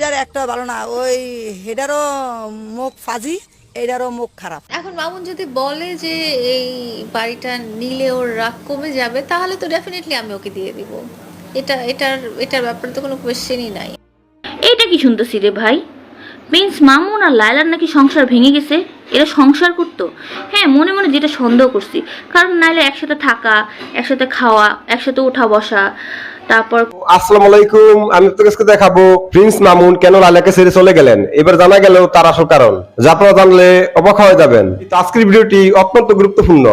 দুইটার একটা ভালো না ওই হেডারও মুখ ফাজি এটারও মুখ খারাপ। এখন মামুন যদি বলে যে এই বাড়িটা নিলে ওর রাগ কমে যাবে তাহলে তো ডেফিনেটলি আমি ওকে দিয়ে দিব। এটা এটার এটার ব্যাপারে তো কোনো কোয়েশ্চেনই নাই। এইটা কি শুনতেছি রে ভাই? প্রিন্স মামুন আর লায়লার নাকি সংসার ভেঙে গেছে এরা সংসার করতো। হ্যাঁ মনে মনে যেটা সন্দেহ করছি কারণ নাইলে একসাথে থাকা একসাথে খাওয়া একসাথে ওঠা বসা তারপর আসসালামু আলাইকুম আমি কাছে দেখাবো প্রিন্স মামুন কেন লালাকে ছেড়ে চলে গেলেন। এবার জানা গেল তার আসল কারণ। যা আপনারা জানলে অবাক হয়ে যাবেন। আজকের ভিডিওটি অত্যন্ত গুরুত্বপূর্ণ।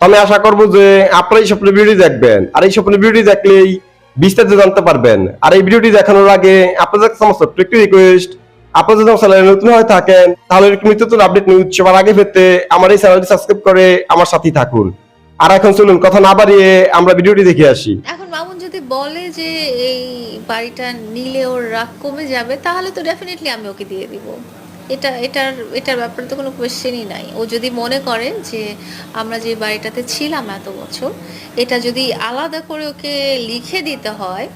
আমি আশা করব যে আপনারা এই স্বপ্নের ভিডিও দেখবেন। আর এই স্বপ্নের ভিডিও দেখলেই বিস্তারিত জানতে পারবেন। আর এই ভিডিওটি দেখানোর আগে আপনাদের সমস্ত একটি রিকোয়েস্ট আপনারা যদি আমার চ্যানেলে নতুন হয়ে থাকেন তাহলে এরকম আপডেট নিউজ সবার আগে পেতে আমার এই চ্যানেলটি সাবস্ক্রাইব করে আমার সাথেই থাকুন। আর এখন চলুন কথা না বাড়িয়ে আমরা ভিডিওটি দেখে আসি। এখন মামুন যদি বলে যে এই বাড়িটা নিলে ওর রাগ কমে যাবে তাহলে তো ডেফিনেটলি আমি ওকে দিয়ে দিব। এটা এটার এটার ব্যাপারে তো কোনো কোয়েশ্চেনই নাই। ও যদি মনে করে যে আমরা যে বাড়িটাতে ছিলাম এত বছর এটা যদি আলাদা করে ওকে লিখে দিতে হয়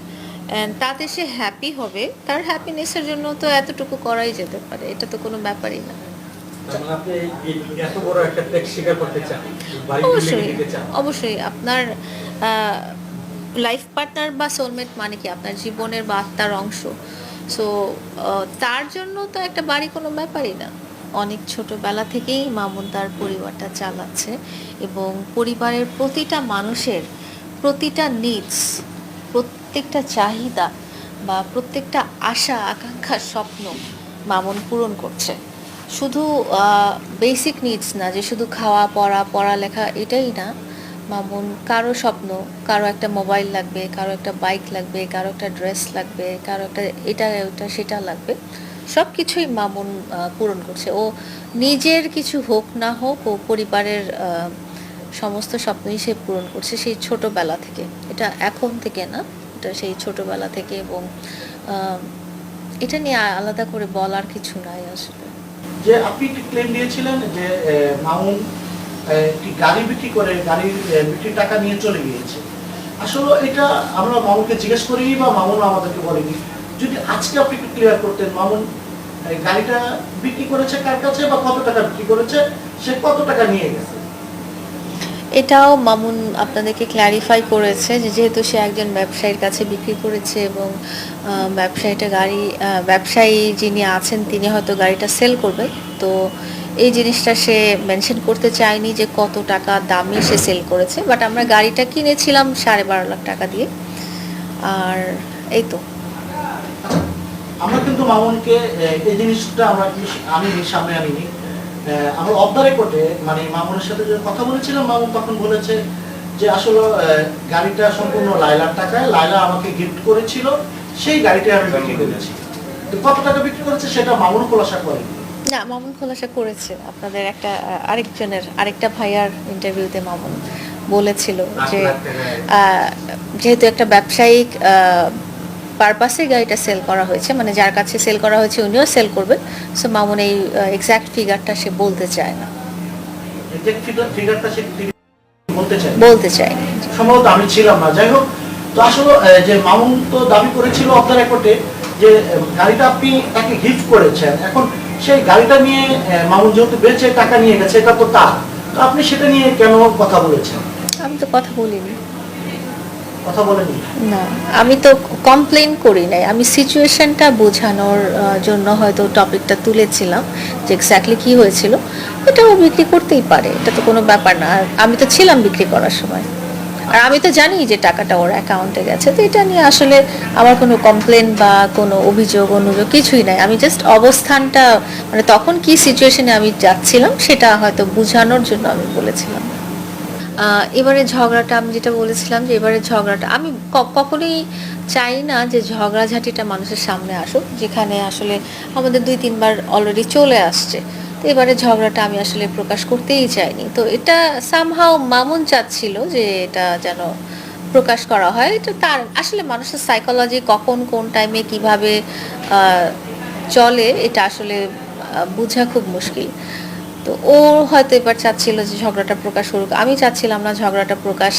তাতে সে হ্যাপি হবে তার হ্যাপিনেসের জন্য তো এতটুকু করাই যেতে পারে। এটা তো কোনো ব্যাপারই না। মানে অবশ্যই অবশ্যই। আপনার লাইফ পার্টনার বা সোলমেট মানে কি? আপনার জীবনের বা আত্মার অংশ। সো তার জন্য তো একটা বাড়ি কোনো ব্যাপারই না। অনেক ছোটবেলা থেকেই মামুন তার পরিবারটা চালাচ্ছে এবং পরিবারের প্রতিটা মানুষের প্রতিটা নিডস প্রত্যেকটা চাহিদা বা প্রত্যেকটা আশা আকাঙ্ক্ষা স্বপ্ন মামুন পূরণ করছে। শুধু বেসিক নিডস না যে শুধু খাওয়া, পড়া, পড়ালেখা এটাই না। মামুন, কারও স্বপ্ন, কারও একটা মোবাইল লাগবে, কারও একটা বাইক লাগবে, কারও একটা ড্রেস লাগবে, কারও একটা এটা, ওটা, সেটা লাগবে। সব কিছুই মামুন পূরণ করছে। ও নিজের কিছু হোক না হোক, ও পরিবারের সমস্ত স্বপ্নই সে পূরণ করছে সেই ছোটোবেলা থেকে। এটা এখন থেকে না, এটা সেই ছোটোবেলা থেকে এবং এটা নিয়ে আলাদা করে বলার কিছু নাই আসলে। যে আপনি ক্লেম দিয়েছিলেন যে মামুন একটি গাড়ি বিক্রি করে গাড়ির বিক্রির টাকা নিয়ে চলে গিয়েছে। আসলে এটা আমরা মামুনকে জিজ্ঞেস করিনি বা মামুন আমাদেরকে বলেনি যদি আজকে আপনি একটু ক্লিয়ার করতেন মামুন গাড়িটা বিক্রি করেছে কার কাছে বা কত টাকা বিক্রি করেছে, সে কত টাকা নিয়ে গেছে? এটাও মামুন আপনাদেরকে ক্ল্যারিফাই করেছে যে যেহেতু সে একজন ব্যবসায়ীর কাছে বিক্রি করেছে এবং ব্যবসায়ীটা গাড়ি ব্যবসায়ী যিনি আছেন তিনি হয়তো গাড়িটা সেল করবে। তো এই জিনিসটা সে মেনশন করতে চায়নি যে কত টাকা দামে সে সেল করেছে বাট আমরা গাড়িটা কিনেছিলাম সাড়ে বারো লাখ টাকা দিয়ে। আর এই তো। আমরা কিন্তু মামুনকে এই জিনিসটা আমরা আমি সামনে আনিনি। আমরা অফ দ্য মানে মামুনের সাথে যে কথা বলেছিলাম, মামুন তখন বলেছে যে আসলে গাড়িটা সম্পূর্ণ লাইলার টাকায় লাইলা আমাকে গিফট করেছিল, সেই গাড়িটা আমি বিক্রি করেছি। কত টাকা বিক্রি করেছে সেটা মামুন খোলাসা করেনি। না মামুন খোলাসা করেছে। আপনাদের একটা আরেকজনের আরেকটা ভাইয়ার ইন্টারভিউতে মামুন বলেছিল যে। আহ, যেহেতু একটা ব্যবসায়িক পারপাসে গাড়িটা সেল করা হয়েছে মানে যার কাছে সেল করা হয়েছে উনিও সেল করবেন। সো মামুন এই এক্সাক্ট ফিগারটা সে বলতে চায় না। বলতে চাই সম্ভবত আমি ছিলাম না। যাই হোক তো আসলে যে মামুন তো দাবি করেছিল দ্য রেকর্ডে যে গাড়িটা আপনি তাকে গিফট করেছেন। এখন সেই গাড়িটা নিয়ে মামুন যেহেতু বেচে টাকা নিয়ে গেছে এটা তো তার। তো আপনি সেটা নিয়ে কেন কথা বলেছেন? আমি তো কথা বলিনি। কথা বলেনি না আমি তো কমপ্লেন করি নাই। আমি সিচুয়েশনটা বোঝানোর জন্য হয়তো টপিকটা তুলেছিলাম যে এক্স্যাক্টলি কি হয়েছিল। এটাও বিক্রি করতেই পারে এটা তো কোনো ব্যাপার না। আমি তো ছিলাম বিক্রি করার সময়। আর আমি তো জানি যে টাকাটা ওর অ্যাকাউন্টে গেছে, তো এটা নিয়ে আসলে আমার কোনো কমপ্লেন বা কোনো অভিযোগ অনুযোগ কিছুই নাই। আমি জাস্ট অবস্থানটা মানে তখন কি সিচুয়েশনে আমি যাচ্ছিলাম, সেটা হয়তো বোঝানোর জন্য আমি বলেছিলাম। এবারে ঝগড়াটা আমি যেটা বলেছিলাম যে এবারে ঝগড়াটা, আমি কখনোই চাই না যে ঝগড়াঝাটিটা মানুষের সামনে আসুক, যেখানে আসলে আমাদের দুই তিনবার অলরেডি চলে আসছে। তো এবারে ঝগড়াটা আমি আসলে প্রকাশ করতেই চাইনি। তো এটা সামহাও মামুন চাচ্ছিল যে এটা যেন প্রকাশ করা হয়। তো তার আসলে মানুষের সাইকোলজি কখন, কোন টাইমে কীভাবে চলে, এটা আসলে বোঝা খুব মুশকিল। তো ও হয়তো এবার চাচ্ছিল যে ঝগড়াটা প্রকাশ করুক। আমি চাচ্ছিলাম না ঝগড়াটা প্রকাশ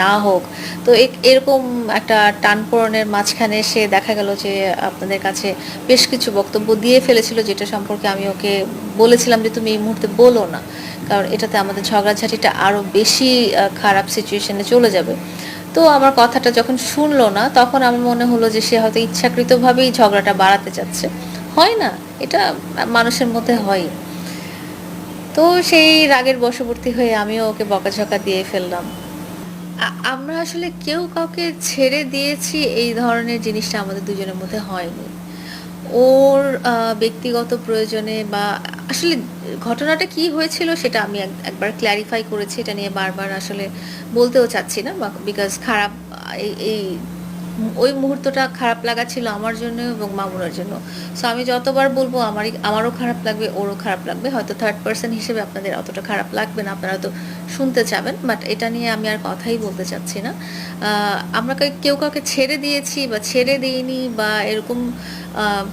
না হোক। তো এরকম একটা টানপোড়নের মাঝখানে সে দেখা গেল যে আপনাদের কাছে বেশ কিছু বক্তব্য দিয়ে ফেলেছিল, যেটা সম্পর্কে আমি ওকে বলেছিলাম যে তুমি এই মুহূর্তে বলো না, কারণ এটাতে আমাদের ঝগড়াঝাটিটা আরও বেশি খারাপ সিচুয়েশনে চলে যাবে। তো আমার কথাটা যখন শুনলো না, তখন আমার মনে হলো যে সে হয়তো ইচ্ছাকৃতভাবেই ঝগড়াটা বাড়াতে চাচ্ছে। হয় না, এটা মানুষের মধ্যে হয় তো সেই রাগের বশবর্তী হয়ে আমিও ওকে বকাঝকা দিয়ে ফেললাম। আমরা আসলে কেউ কাউকে ছেড়ে দিয়েছি, এই ধরনের জিনিসটা আমাদের দুজনের মধ্যে হয়নি। ওর ব্যক্তিগত প্রয়োজনে বা আসলে ঘটনাটা কি হয়েছিল সেটা আমি এক- একবার ক্ল্যারিফাই করেছি, এটা নিয়ে বারবার আসলে বলতেও চাচ্ছি না বিকজ খারাপ এই ওই মুহূর্তটা খারাপ লাগা ছিল আমার জন্য এবং মামুনার জন্য। সো আমি যতবার বলব, আমারই, আমারও খারাপ লাগবে, ওরও খারাপ লাগবে। হয়তো থার্ড পার্সন হিসেবে আপনাদের অতটা খারাপ লাগবে না, আপনারা তো শুনতে চাবেন বাট এটা নিয়ে আমি আর কথাই বলতে চাচ্ছি না। আমরা কেউ কাউকে ছেড়ে দিয়েছি বা ছেড়ে দিইনি বা এরকম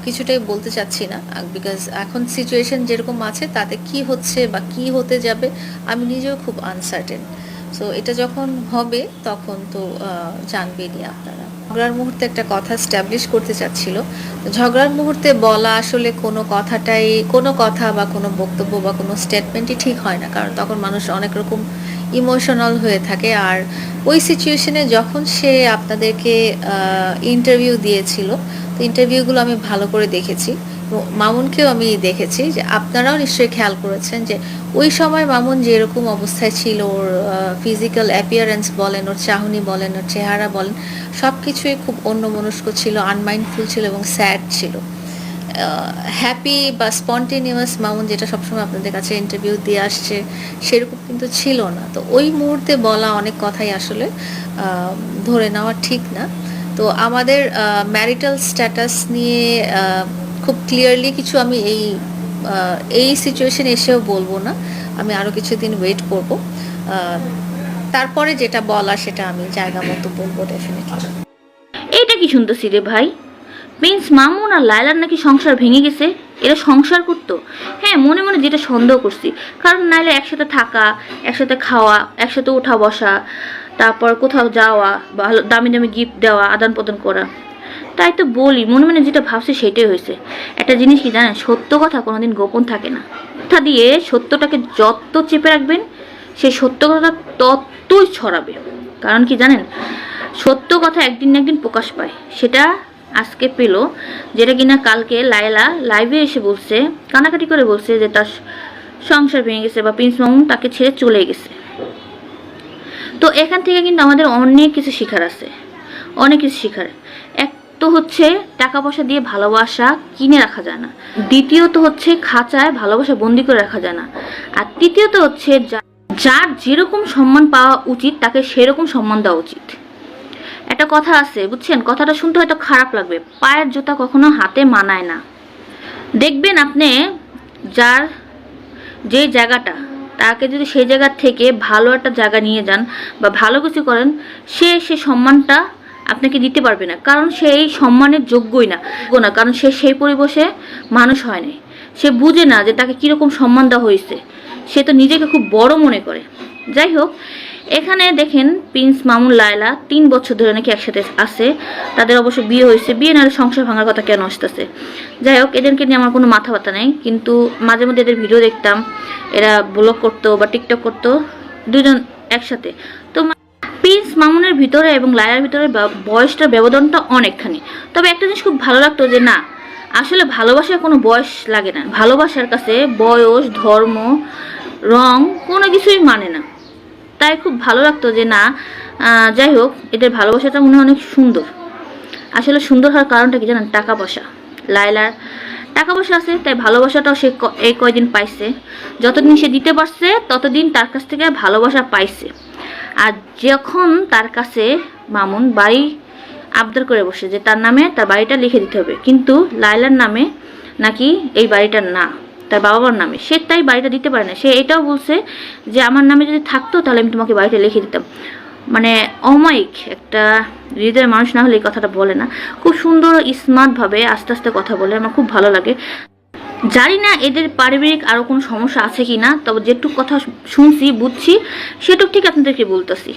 কিছুটাই বলতে চাচ্ছি না বিকজ এখন সিচুয়েশন যেরকম আছে, তাতে কি হচ্ছে বা কি হতে যাবে, আমি নিজেও খুব আনসার্টেন সো এটা যখন হবে, তখন তো জানবেনই আপনারা। ঝগড়ার মুহূর্তে একটা কথা স্ট্যাবলিশ করতে চাচ্ছিল। ঝগড়ার মুহূর্তে বলা আসলে কোনো কথাটাই, কোনো কথা বা কোনো বক্তব্য বা কোনো স্টেটমেন্টই ঠিক হয় না। কারণ তখন মানুষ অনেক রকম ইমোশনাল হয়ে থাকে। আর ওই সিচুয়েশনে যখন সে আপনাদেরকে ইন্টারভিউ দিয়েছিল, তো ইন্টারভিউগুলো আমি ভালো করে দেখেছি। মামুনকেও আমি দেখেছি যে আপনারাও নিশ্চয়ই খেয়াল করেছেন যে ওই সময় মামুন যেরকম অবস্থায় ছিল, ওর ফিজিক্যাল অ্যাপিয়ারেন্স বলেন, ওর চাহনি বলেন, ওর চেহারা বলেন সব কিছুই খুব অন্যমনস্ক ছিল আনমাইন্ডফুল ছিল এবং স্যাড ছিল। হ্যাপি বা স্পন্টেনিয়াস মামুন যেটা সবসময় আপনাদের কাছে ইন্টারভিউ দিয়ে আসছে, সেরকম কিন্তু ছিল না। তো ওই মুহূর্তে বলা অনেক কথাই আসলে ধরে নেওয়া ঠিক না। তো আমাদের ম্যারিটাল স্ট্যাটাস নিয়ে খুব ক্লিয়ারলি কিছু আমি এই এই সিচুয়েশন এসেও বলব না। আমি আরও কিছুদিন ওয়েট করব। তারপরে যেটা বলা সেটা আমি জায়গা মতো বলব ডেফিনেটলি এইটা কি শুনতেছি রে ভাই? প্রিন্স মামুন আর লায়লার নাকি সংসার ভেঙে গেছে? এরা সংসার করতো? হ্যাঁ মনে মনে যেটা সন্দেহ করছি। কারণ নাইলে একসাথে থাকা, একসাথে খাওয়া, একসাথে ওঠা বসা, তারপর কোথাও যাওয়া, ভালো, দামি দামি গিফট দেওয়া আদান প্রদান করা। তাই তো বলি, মনে মনে যেটা ভাবছি সেটাই হয়েছে। একটা জিনিস কি জানেন, সত্য কথা কোনোদিন গোপন থাকে না। কথা দিয়ে সত্যটাকে যত চেপে রাখবেন সেই সত্য কথা ততই ছড়াবে। কারণ কি জানেন, সত্য কথা একদিন না একদিন প্রকাশ পায়। সেটা আজকে পেল, যেটা কিনা কালকে লায়লা লাইভে এসে বলছে কানাকাটি করে বলছে যে তার সংসার ভেঙে গেছে বা প্রিন্স মামুন তাকে ছেড়ে চলে গেছে। তো এখান থেকে কিন্তু আমাদের অনেক কিছু শেখার আছে। অনেক কিছু শেখার। এক তো হচ্ছে টাকা পয়সা দিয়ে ভালোবাসা কিনে রাখা যায় না। দ্বিতীয়ত হচ্ছে খাঁচায় ভালোবাসা বন্দি করে রাখা যায় না। আর তৃতীয়ত হচ্ছে যার যেরকম সম্মান পাওয়া উচিত, তাকে সেরকম সম্মান দেওয়া উচিত। একটা কথা আছে, বুঝছেন? কথাটা শুনতে হয়তো খারাপ লাগবে। পায়ের জুতা কখনো হাতে মানায় না। দেখবেন আপনি যার যে জায়গাটা, তাকে যদি সেই জায়গা থেকে ভালো একটা জায়গা নিয়ে যান বা ভালো কিছু করেন, সে সে সম্মানটা আপনাকে দিতে পারবে না। কারণ সে এই সম্মানের যোগ্যই না। না, কারণ সে সেই পরিবেশে মানুষ হয় নাই। সে বুঝে না যে তাকে কীরকম সম্মান দেওয়া হয়েছে। সে তো নিজেকে খুব বড় মনে করে। যাই হোক, এখানে দেখেন প্রিন্স মামুন লায়লা তিন বছর ধরে নাকি একসাথে আছে। তাদের অবশ্য বিয়ে হয়েছে। বিয়ে নাহলে সংসার ভাঙার কথা কেন আসতেছে? যাই হোক, এদেরকে নিয়ে আমার কোনো মাথা ব্যথা নেই। কিন্তু মাঝে মধ্যে এদের ভিডিও দেখতাম। এরা ব্লগ করতো বা টিকটক করতো। দুজন একসাথে। প্রিন্স মামুনের ভিতরে এবং লায়লার ভিতরে বয়সটার ব্যবধানটা অনেকখানি। তবে একটা জিনিস খুব ভালো লাগতো যে না, আসলে ভালোবাসার কোনো বয়স লাগে না। ভালোবাসার কাছে বয়স, ধর্ম, রং কোনো কিছুই মানে না। তাই খুব ভালো লাগতো যে না যাই হোক, এদের ভালোবাসাটা মনে হয় অনেক সুন্দর। আসলে সুন্দর হওয়ার কারণটা কি জানেন? টাকা পয়সা। লায়লার টাকা পয়সা আছে, তাই ভালোবাসাটাও সে এই কয়দিন পাইছে। যতদিন সে দিতে পারছে, ততদিন তার কাছ থেকে ভালোবাসা পাইছে। আর যখন তার কাছে মামুন বাড়ি আবদার করে বসে যে তার নামে তার বাড়িটা লিখে দিতে হবে, কিন্তু লায়লার নামে নাকি এই বাড়িটার না, তার বাবা মার নামে, সে তাই বাড়িটা দিতে পারে না। সে এটাও বলছে যে আমার নামে যদি থাকতো তাহলে আমি তোমাকে বাড়িটা লিখে দিতাম। মানে অমায়িক একটা হৃদয়ের মানুষ না হলে এই কথাটা বলে না। খুব সুন্দর স্মার্টভাবে আস্তে আস্তে কথা বলে, আমার খুব ভালো লাগে। জানি না এদের পারিবারিক আরও কোনো সমস্যা আছে কি না তবে যেটুক কথা শুনছি, বুঝছি, সেটুক ঠিক আপনাদেরকে বলতেছি।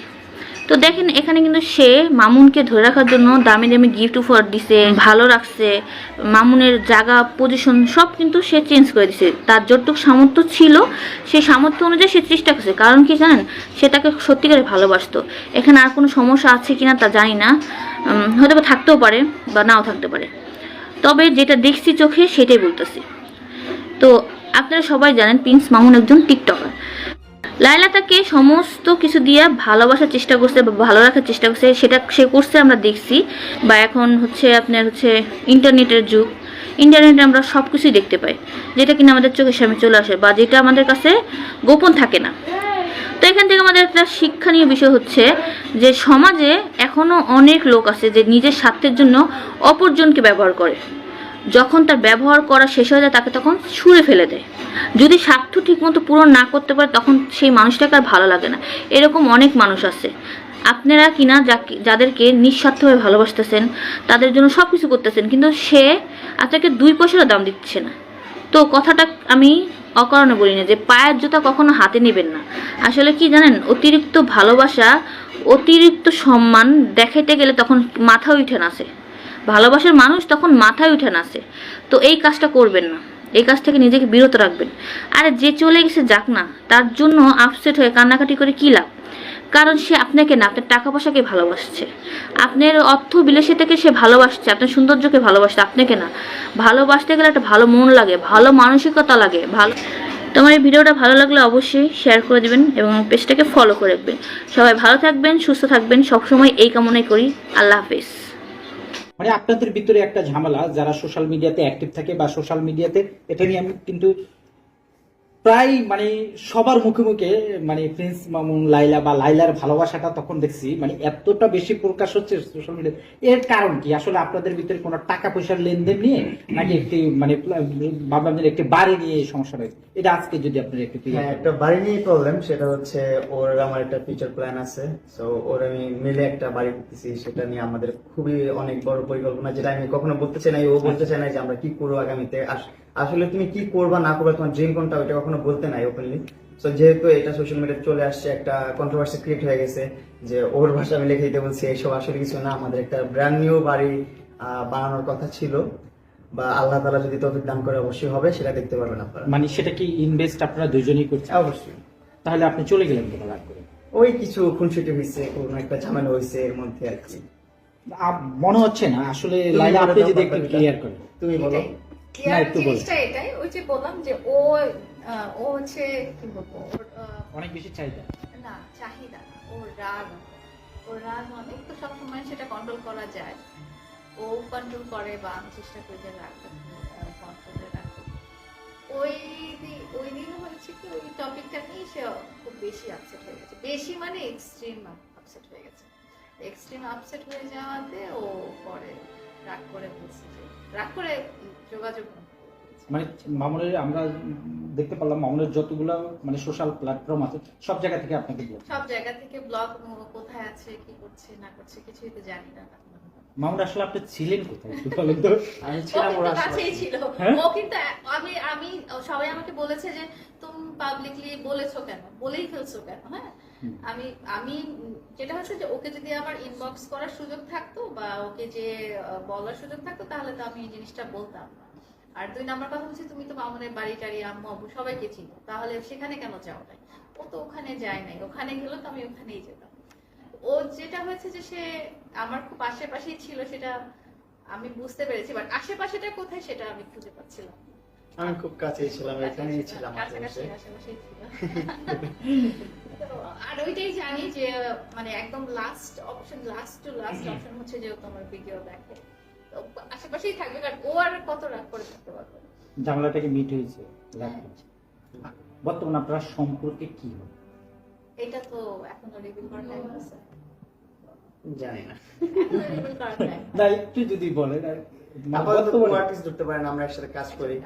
তো দেখেন, এখানে কিন্তু সে মামুনকে ধরে রাখার জন্য দামি দামি গিফট উপহার দিছে, ভালো রাখছে, মামুনের জায়গা পজিশন সব কিন্তু সে চেঞ্জ করে দিছে। তার যতটুকু সামর্থ্য ছিল, সেই সামর্থ্য অনুযায়ী সে চেষ্টা করছে। কারণ কি জানেন, সে তাকে সত্যিকারে ভালোবাসতো। এখানে আর কোনো সমস্যা আছে কিনা তা জানি না। হয়তো থাকতেও পারে বা নাও থাকতে পারে। তবে যেটা দেখছি চোখে, সেটাই বলতেছি। তো আপনারা সবাই জানেন প্রিন্স মামুন একজন টিকটকার। লাইলা তাকে সমস্ত কিছু দিয়ে ভালোবাসার চেষ্টা করছে বা ভালো রাখার চেষ্টা করছে, সেটা সে করছে আমরা দেখছি। বা এখন হচ্ছে আপনার হচ্ছে ইন্টারনেটের যুগ। ইন্টারনেটে আমরা সব কিছুই দেখতে পাই, যেটা কিনা আমাদের চোখের সামনে চলে আসে বা যেটা আমাদের কাছে গোপন থাকে না। তো এখান থেকে আমাদের একটা শিক্ষণীয় বিষয় হচ্ছে যে সমাজে এখনও অনেক লোক আছে যে নিজের স্বার্থের জন্য অপরজনকে ব্যবহার করে। যখন তার ব্যবহার করা শেষ হয়ে যায়, তাকে তখন ছুঁড়ে ফেলে দেয়। যদি স্বার্থ ঠিকমতো পূরণ না করতে পারে, তখন সেই মানুষটাকে আর ভালো লাগে না। এরকম অনেক মানুষ আছে। আপনারা কিনা যাদেরকে নিঃস্বার্থভাবে ভালোবাসতেছেন, তাদের জন্য সব কিছু করতেছেন, কিন্তু সে আপনাকে দুই পয়সারও দাম দিচ্ছে না। তো কথাটা আমি অকারণে বলি না যে পায়ের জুতা কখনো হাতে নেবেন না। আসলে কি জানেন, অতিরিক্ত ভালোবাসা, অতিরিক্ত সম্মান দেখাইতে গেলে তখন মাথা উঠে নাচে ভালোবাসার মানুষ তখন মাথায় উঠে নাচে তো এই কাজটা করবেন না। এই কাজ থেকে নিজেকে বিরত রাখবেন। আরে যে চলে গেছে যাক না, তার জন্য আপসেট হয়ে কান্নাকাটি করে কী লাভ? কারণ সে আপনাকে না, আপনার টাকা পয়সাকে ভালোবাসছে। আপনার অর্থ বিলাসিতাকে সে ভালোবাসছে, আপনার সৌন্দর্যকে ভালোবাসছে, আপনাকে না। ভালোবাসতে গেলে একটা ভালো মন লাগে, ভালো মানসিকতা লাগে, ভালো তোমার এই ভিডিওটা ভালো লাগলে অবশ্যই শেয়ার করে দেবেন এবং পেজটাকে ফলো করে রাখবেন। সবাই ভালো থাকবেন, সুস্থ থাকবেন, সবসময় এই কামনাই করি। আল্লাহ হাফিজ। মানে আপনাদের ভিতরে একটা ঝামেলা, যারা সোশ্যাল মিডিয়াতে অ্যাক্টিভ থাকে বা সোশ্যাল মিডিয়াতে এটা নিয়ে আমি কিন্তু প্রায় মানে সবার মুখে মুখে মানে প্রিন্স মামুন লাইলা বা লাইলার ভালোবাসাটা তখন দেখছি মানে এতটা বেশি প্রকাশ হচ্ছে সোশ্যাল মিডিয়াতে এর কারণ কি? আসলে আপনাদের ভিতরে কোনো টাকা পয়সার লেনদেন নিয়ে নাকি একটি মানে ভাবলাম একটি বাড়ি নিয়ে এই সমস্যা রয়েছে? এটা আজকে যদি আপনার একটু হ্যাঁ একটা বাড়ি নিয়ে প্রবলেম সেটা হচ্ছে ওর আমার একটা ফিউচার প্ল্যান আছে। সো ওর আমি মিলে একটা বাড়ি করতেছি সেটা নিয়ে আমাদের খুবই অনেক বড় পরিকল্পনা যেটা আমি কখনো বলতে চাই না ও বলতে চাই না যে আমরা কি করব আগামীতে। আস- আসলে তুমি কি করবা না করবা তোমার ড্রিম কোনটা ওইটা কখনো বলতে নাই ওপেনলি সো যেহেতু এটা সোশ্যাল মিডিয়াতে চলে আসছে একটা কন্ট্রোভার্সি ক্রিয়েট হয়ে গেছে যে ওর ভাষা আমি লিখে দিতে বলছি এইসব আসলে কিছু না আমাদের একটা ব্র্যান্ড নিউ বাড়ি বানানোর কথা ছিল। বা আল্লাহ তালা যদি তৌফিক দান করে অবশ্যই হবে সেটা দেখতে পারবেন আপনারা। মানে সেটা কি ইনভেস্ট আপনারা দুজনেই করছেন? অবশ্যই। তাহলে আপনি চলে গেলেন কেন রাগ করে? ওই কিছু খুনসুটি হয়েছে কোনো একটা ঝামেলা হয়েছে এর মধ্যে আর কি। মনে হচ্ছে না আসলে লাইলা আপনি যদি একটু ক্লিয়ার করেন। তুমি বলো। না, ক্লিয়ার একটু বলো। জিনিসটা এটাই ওই যে বললাম যে ও ও হচ্ছে কি বলব ওর অনেক বেশি চাহিদা। না চাহিদা ওর রাগ। ওর রাগ অনেক তো সবসময় সেটা কন্ট্রোল করা যায়। ও কন্ট্রোল করে বা আমি চেষ্টা করি যে রাগটা কন্ট্রোলে রাখতে ওই ওই দিন হয়েছে কি ওই টপিকটা নিয়ে সে খুব বেশি আপসেট হয়ে গেছে। বেশি মানে এক্সট্রিম আপসেট হয়ে গেছে। এক্সট্রিম আপসেট হয়ে যাওয়াতে ও পরে রাগ করে বলছে যে রাগ করে যোগাযোগ বন্ধ করে দিয়েছে। মানে মামুনের আমরা দেখতে পারলাম মামুনের যতগুলো মানে সোশ্যাল প্ল্যাটফর্ম আছে সব জায়গা থেকে আপনাকে সব জায়গা থেকে ব্লগ কোথায় আছে কি করছে না করছে কিছুই তো জানি না। মামুন আসলে আপনি ছিলেন কোথায়? একটু বলেন তো। আমি ছিলাম ওর কাছেই ছিল। হ্যাঁ? ও কিন্তু আমি আমি সবাই আমাকে বলেছে যে তুমি পাবলিকলি বলেছ কেন? বলেই ফেলছো কেন? হ্যাঁ। আমি আমি যেটা হচ্ছে যে ওকে যদি আমার ইনবক্স করার সুযোগ থাকতো বা ওকে যে বলার সুযোগ থাকতো তাহলে তো আমি এই জিনিসটা বলতাম। আর দুই নাম্বার কথা হচ্ছে তুমি তো মামুনের বাড়ি টাড়ি আম্মু আব্বু সবাইকে চিনো। তাহলে সেখানে কেন যাও নাই? ও তো ওখানে যায় নাই। ওখানে গেলে তো আমি ওখানেই যেতাম। ও যেটা হয়েছে যে সে আমার খুব আশেপাশেই ছিল সেটা আমি বুঝতে পেরেছি বাট আশেপাশেটা কোথায় সেটা আমি খুঁজে পাচ্ছিলাম। আমি খুব কাছেই ছিলাম এখানেই ছিলাম। কাছাকাছি আশেপাশে। আশেপাশেই ছিল। আর ওইটাই জানি যে মানে একদম last option last to last option হচ্ছে যে তোমার ভিডিও দেখে। তো আশেপাশেই থাকবে কারণ ও আর কত রাগ করে থাকতে পারবে ঝামেলাটাকে মিট হয়েছে? হয়েছে। বর্তমানে আপনার সম্পর্কে কি হবে? এটা তো এখনও রিভিল করার টাইম আছে। জানি না। এখনও রিভিল না একটু যদি বলেন আর আপাতত কো আর্টিস্ট ধরতে পারেন আমরা একসাথে কাজ করি।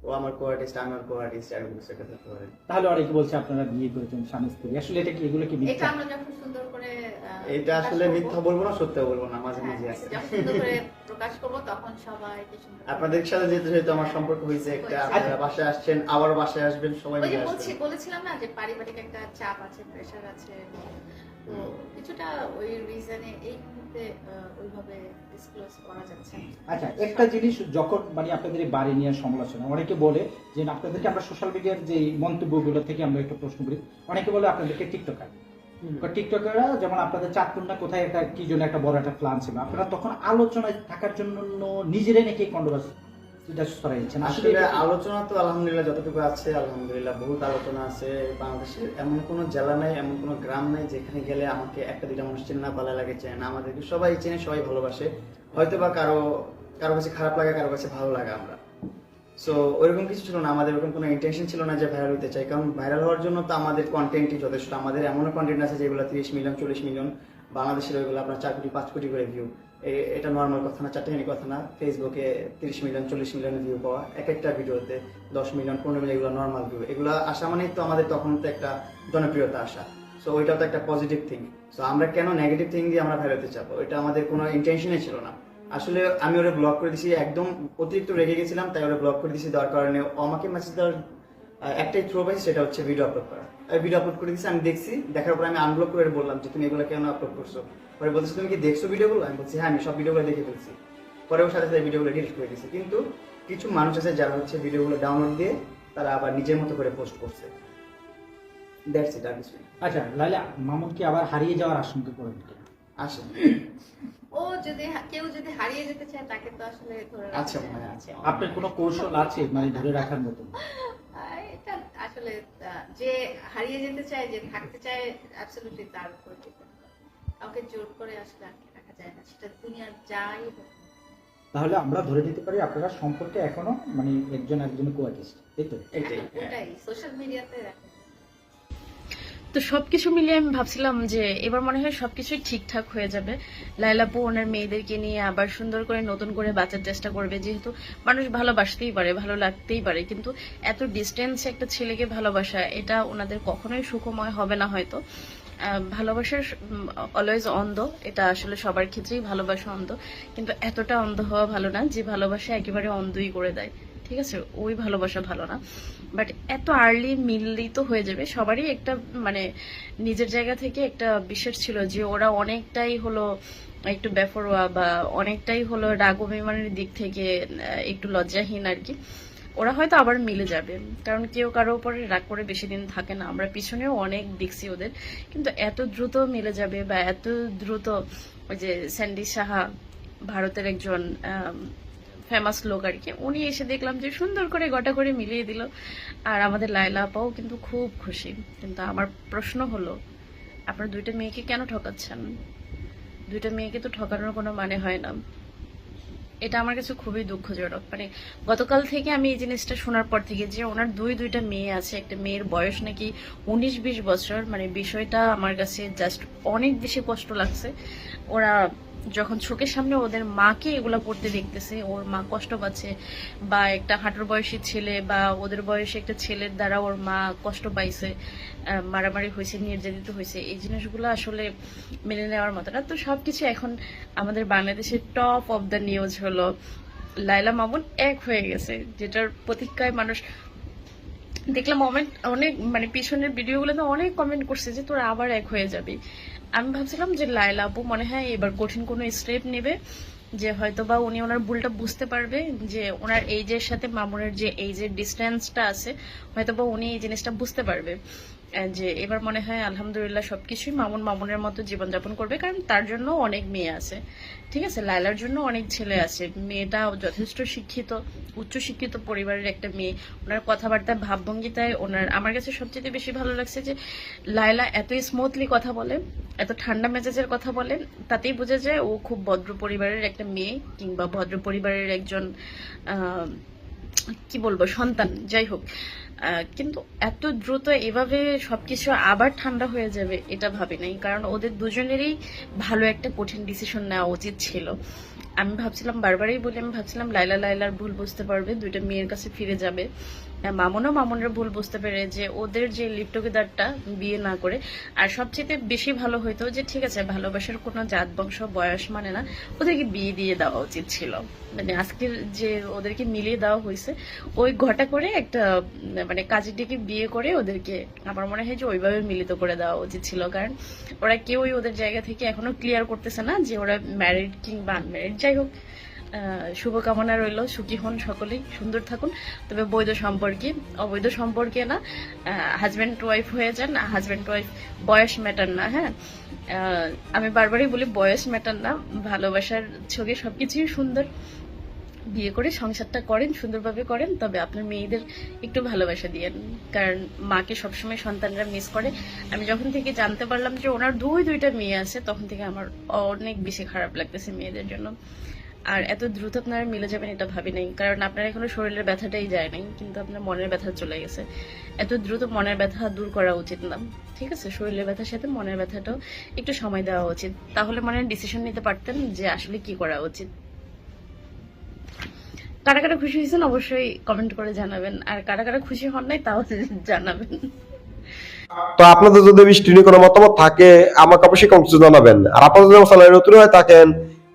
ও আমার কো আর্টিস্ট আমি আমার কো আর্টিস্ট আর কিছু একটা ধরতে পারেন তাহলে অনেকে বলছে আপনারা বিয়ে করেছেন স্বামী স্ত্রী। আসলে এটা কি এগুলো কি এটা আমরা যখন সুন্দর করে এটা আসলে মিথ্যা বলব না সত্য বলব না মাঝে মাঝে হ্যাঁ, আছে। যখন সুন্দর করে প্রকাশ প্রকাশ করব তখন সবাইকে আপনাদের সাথে যেহেতু যেহেতু আমার সম্পর্ক হয়েছে একটা আপনারা বাসায় আসছেন আবার বাসায় আসবেন সবাই বলছি বলেছিলাম না যে পারিবারিক একটা চাপ আছে প্রেশার আছে তো কিছুটা ওই রিজনে এই মুহূর্তে ওইভাবে ডিসক্লোজ করা যাচ্ছে আচ্ছা একটা জিনিস যখন মানে আপনাদের এই বাড়ি নিয়ে সমালোচনা অনেকে বলে যে আপনাদেরকে আমরা সোশ্যাল মিডিয়ার যে মন্তব্যগুলো থেকে আমরা একটু প্রশ্ন করি। অনেকে বলে আপনাদেরকে টিকটকার টিকটকাররা যেমন আপনাদের চাঁদপুর না কোথায় একটা কি জন্য একটা বড় একটা প্ল্যান ছিল। আপনারা তখন আলোচনায় থাকার জন্য নিজেরাই নাকি কন্ট্রোভার্সি এটা আসলে আসলে আলোচনা তো আলহামদুলিল্লাহ যতটুকু আছে আলহামদুলিল্লাহ বহুত আলোচনা আছে। বাংলাদেশের এমন কোনো জেলা নাই এমন কোনো গ্রাম নাই যেখানে গেলে আমাকে একটা দুইটা মানুষ চেনে না ভালো লাগে চেনে না। আমাদেরকে সবাই চেনে সবাই ভালোবাসে। হয়তো বা কারও কারও কাছে খারাপ লাগে কারও কাছে ভালো লাগে আমরা। সো ওইরকম কিছু ছিল না আমাদের ওরকম কোনো ইন্টেনশন ছিল না যে ভাইরাল হতে চাই। কারণ ভাইরাল হওয়ার জন্য তো আমাদের কন্টেন্টই যথেষ্ট। আমাদের এমনও কন্টেন্ট আছে যেগুলো তিরিশ মিলিয়ন চল্লিশ মিলিয়ন বাংলাদেশের ওইগুলো আপনার চার কোটি পাঁচ কোটি করে ভিউ এটা নর্মাল কথা না, চারটেখানি কথা না। ফেসবুকে তিরিশ মিলিয়ন চল্লিশ মিলিয়ন ভিউ পাওয়া এক একটা ভিডিওতে দশ মিলিয়ন পনেরো মিলিয়ন এগুলো নর্মাল ভিউ এগুলো আসা মানেই তো আমাদের তখন তো একটা জনপ্রিয়তা আসা। সো ওইটাও তো একটা পজিটিভ থিং সো আমরা কেন নেগেটিভ থিং দিয়ে আমরা হতে চাবো? এটা আমাদের কোনো ইন্টেনশনই ছিল না। আসলে আমি ওরা ব্লক করে দিছি, একদম অতিরিক্ত রেগে গেছিলাম, তাই ওরা ব্লক করে দিছি দেওয়ার কারণে আমাকে মেসেজ দেওয়ার একটাই থ্রো পাইছি, সেটা হচ্ছে ভিডিও আপলোড করা। ভিডিও আপলোড করে দিছি, আমি দেখছি, দেখার পর আমি আনব্লক করে বললাম যে, তুমি এগুলো কেন আপলোড করছ? পরে বলছে তুমি কি দেখছ ভিডিওগুলো আমি বলছি হ্যাঁ আমি সব ভিডিওগুলো দেখে ফেলছি পরে ওর সাথে সাথে ভিডিওগুলো ডিলিট করে দিছি কিন্তু কিছু মানুষ আছে যারা হচ্ছে ভিডিওগুলো ডাউনলোড দিয়ে তারা আবার নিজের মতো করে পোস্ট করছে দ্যাটস ইট আর কিছু আচ্ছা লাইলা মামুন কি আবার হারিয়ে যাওয়ার আশঙ্কা করেন কিনা? আসেন ও যদি কেউ যদি হারিয়ে যেতে চায় তাকে তো আসলে ধরে আচ্ছা, যায় না। হ্যাঁ, আছে। আপনার কোনো কৌশল আছে মানে ধরে রাখার মতো এটা আসলে যে হারিয়ে যেতে চায় যে থাকতে চায় অ্যাবসলিউটলি তার উপর। কাউকে জোর করে আসলে আটকে রাখা যায় না। সেটা দুনিয়ার যাই হোক। তাহলে আমরা ধরে নিতে পারি আপনারা সম্পর্কে এখনও মানে একজন একজনের কোয়াকিস্ট তাই তো? এটাই। সোশ্যাল মিডিয়াতে দেখো তো সবকিছু মিলিয়ে আমি ভাবছিলাম যে এবার মনে হয় সবকিছুই ঠিকঠাক হয়ে যাবে। লাইলাপু ওনার মেয়েদেরকে নিয়ে আবার সুন্দর করে নতুন করে বাঁচার চেষ্টা করবে। যেহেতু মানুষ ভালোবাসতেই পারে ভালো লাগতেই পারে কিন্তু এত ডিস্টেন্সে একটা ছেলেকে ভালোবাসা এটা ওনাদের কখনোই সুখময় হবে না হয়তো। ভালোবাসার অলওয়েজ অন্ধ। এটা আসলে সবার ক্ষেত্রেই ভালোবাসা অন্ধ। কিন্তু এতটা অন্ধ হওয়া ভালো না যে ভালোবাসা একেবারে অন্ধই করে দেয়। ঠিক আছে? ওই ভালোবাসা ভালো না। বাট এত আর্লি মিললেই তো হয়ে যাবে, সবারই একটা মানে নিজের জায়গা থেকে একটা বিশ্বাস ছিল যে ওরা অনেকটাই হলো একটু বেফরোয়া বা অনেকটাই হলো রাগ অভিমানের দিক থেকে একটু লজ্জাহীন আর কি। ওরা হয়তো আবার মিলে যাবে, কারণ কেউ কারও উপরে রাগ করে বেশি দিন থাকে না। আমরা পিছনেও অনেক দেখছি ওদের, কিন্তু এত দ্রুত মিলে যাবে বা এত দ্রুত ওই যে স্যান্ডি সাহা ভারতের একজন ফেমাস লোক আর কি, উনি এসে দেখলাম যে সুন্দর করে গোটা করে মিলিয়ে দিল। আর আমাদের লাইলা আপাও কিন্তু খুব খুশি। কিন্তু আমার প্রশ্ন হলো, আপনার দুইটা মেয়েকে কেন ঠকাচ্ছেন? দুইটা মেয়েকে তো ঠকানোর কোনো মানে হয় না। এটা আমার কাছে খুবই দুঃখজনক। মানে গতকাল থেকে আমি এই জিনিসটা শোনার পর থেকে যে ওনার দুই, দুইটা মেয়ে আছে, একটা মেয়ের বয়স নাকি উনিশ, বিশ বছর মানে বিষয়টা আমার কাছে জাস্ট অনেক বেশি কষ্ট লাগছে। ওরা যখন চোখের সামনে ওদের মাকে এগুলা পড়তে দেখতেছে, ওর মা কষ্ট পাচ্ছে, বা একটা হাঁটুর বয়সী ছেলে বা ওদের বয়সে একটা ছেলের দ্বারা ওর মা কষ্ট পাইছে মারামারি হয়েছে নির্যাতিত হয়েছে এই জিনিসগুলো আসলে মেনে নেওয়ার মতো না। তো সবকিছু এখন আমাদের বাংলাদেশের টপ অফ দ্য নিউজ হলো। লাইলা মামুন এক হয়ে গেছে, যেটার প্রতীক্ষায় মানুষ দেখলাম অনেক অনেক মানে পিছনের ভিডিওগুলোতে অনেক কমেন্ট করছে যে তোরা আবার এক হয়ে যাবি। আমি ভাবছিলাম যে লাইলা আপু মনে হয় এবার কঠিন কোনো স্টেপ নেবে, যে হয়তো বা উনি ওনার ভুলটা বুঝতে পারবে, যে ওনার এইজের সাথে মামুনের যে এইজের ডিস্টেন্সটা আছে হয়তো বা উনি এই জিনিসটা বুঝতে পারবে। যে এবার মনে হয় আলহামদুলিল্লাহ সবকিছুই মামুন মামুনের মতো জীবনযাপন করবে, কারণ তার জন্য অনেক মেয়ে আছে। ঠিক আছে? লাইলার জন্য অনেক ছেলে আছে। মেয়েটা যথেষ্ট শিক্ষিত, উচ্চ শিক্ষিত পরিবারের একটা মেয়ে। ওনার কথাবার্তা ভাবভঙ্গিতায় ওনার, আমার কাছে সবচেয়ে বেশি ভালো লাগছে যে লাইলা এত স্মুথলি কথা বলে এত ঠান্ডা মেজাজের কথা বলে তাতেই বোঝা যায় ও খুব ভদ্র পরিবারের একটা মেয়ে কিংবা ভদ্র পরিবারের একজন কি বলব, সন্তান, যাই হোক। কিন্তু এত দ্রুত এভাবে সবকিছু আবার ঠান্ডা হয়ে যাবে, এটা ভাবি নাই। কারণ ওদের দুজনেরই ভালো একটা কঠিন ডিসিশন নেওয়া উচিত ছিল। আমি ভাবছিলাম বারবারই বলি, আমি ভাবছিলাম লাইলা লাইলার ভুল বুঝতে পারবে, দুইটা মেয়ের কাছে ফিরে যাবে। মামুনও মামুনের ভুল বুঝতে পেরে যে ওদের যে লিভ টুগেদারটা বিয়ে না করে, আর সবচেয়ে বেশি ভালো হইতো যে, ঠিক আছে, ভালোবাসার কোনো জাত, বংশ, বয়স মানে না, ওদেরকে বিয়ে দিয়ে দেওয়া উচিত ছিল। মানে আজকের যে ওদেরকে মিলিয়ে দেওয়া হয়েছে ওই ঘটা করে একটা মানে কাজীটিকে বিয়ে করে ওদেরকে আমার মনে হয় যে ওইভাবে মিলিত করে দেওয়া উচিত ছিল। কারণ ওরা কেউই ওদের জায়গা থেকে এখনও ক্লিয়ার করতেছে না যে ওরা ম্যারিড কিংবা আনম্যারিড যাই হোক। শুভকামনা রইল। সুখী হন সকলেই, সুন্দর থাকুন। তবে বৈধ সম্পর্কে, অবৈধ সম্পর্কে না হাজব্যান্ড ওয়াইফ হয়ে যান হাজব্যান্ড ওয়াইফ বয়স ম্যাটার না হ্যাঁ? আমি বারবারই বলি, বয়স ম্যাটার না, ভালোবাসার ছবি সবকিছুই সুন্দর। বিয়ে করে সংসারটা করেন, সুন্দরভাবে করেন, তবে আপনার মেয়েদের একটু ভালোবাসা দিয়েন। কারণ মাকে সবসময় সন্তানরা মিস করে। আমি যখন থেকে জানতে পারলাম যে ওনার দুই দুইটা মেয়ে আছে, তখন থেকে আমার অনেক বেশি খারাপ লাগতেছে মেয়েদের জন্য। আর এত দ্রুত আপনারা মিলে যাবেন এটা ভাবি নাই। কারণ আপনার এখনও শরীরের ব্যথাটাই যায় নাই, কিন্তু আপনার মনের ব্যথা চলে গেছে। এত দ্রুত মনের ব্যথা দূর করা উচিত না, ঠিক আছে? শরীরের ব্যথার সাথে মনের ব্যথাটাও একটু সময় দেওয়া উচিত। তাহলে মনের ডিসিশন নিতে পারতেন যে আসলে কি করা উচিত। কারা কারা খুশি হয়েছেন অবশ্যই কমেন্ট করে জানাবেন। আর কারা কারা খুশি হন নাই তাও জানাবেন। তো আপনাদের যদি বৃষ্টি নিয়ে কোনো মতামত থাকে, আমাকে অবশ্যই কমেন্টে জানাবেন। আর আপনারা যদি চ্যানেলে নতুন হয়ে থাকেন